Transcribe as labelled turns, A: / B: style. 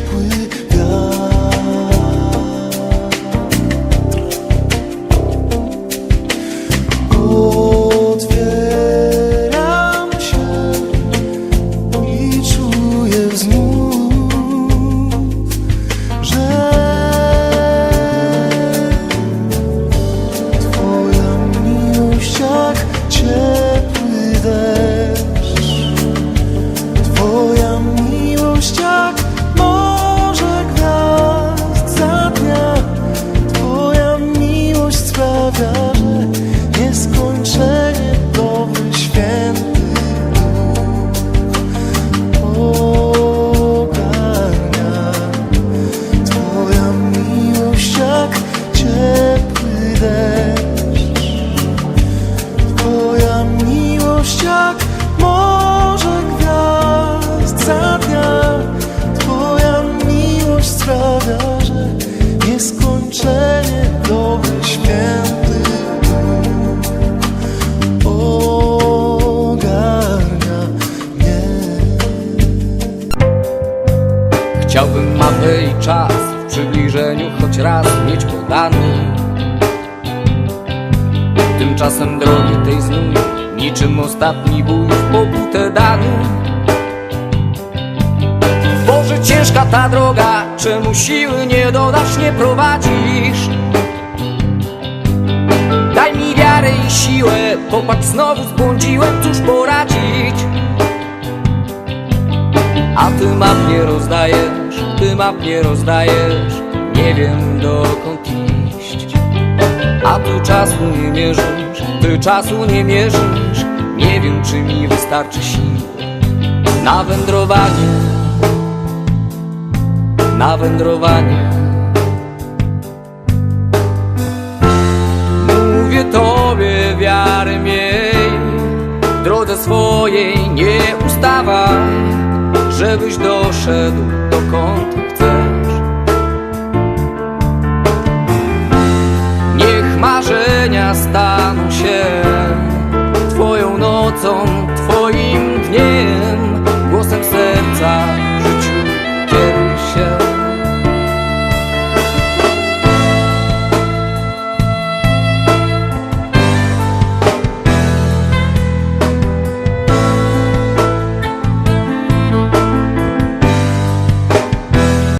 A: ciepły Otwieram się i czuję znów, że Twoja miłość deszcz Twoja miłość jak morze gwiazd za dnia Twoja miłość sprawia, że nieskończenie dobry święty ogarnia mnie.
B: Chciałbym mapę i czas w przybliżeniu choć raz mieć podany. Tymczasem drogi tej znów niczym ostatni bój w pobute dany Boże ciężka ta droga, czemu siły nie dodasz, nie prowadzisz? Daj mi wiarę i siłę, popatrz znowu zbłądziłem, cóż poradzić? A ty map nie rozdajesz, ty map nie rozdajesz Nie wiem dokąd iść A tu czasu nie mierzysz, ty czasu nie mierzysz. Nie wiem czy mi wystarczy sił Na wędrowanie. Na wędrowanie. Mówię tobie wiarę miej drodze swojej nie ustawaj żebyś doszedł dokąd chcesz.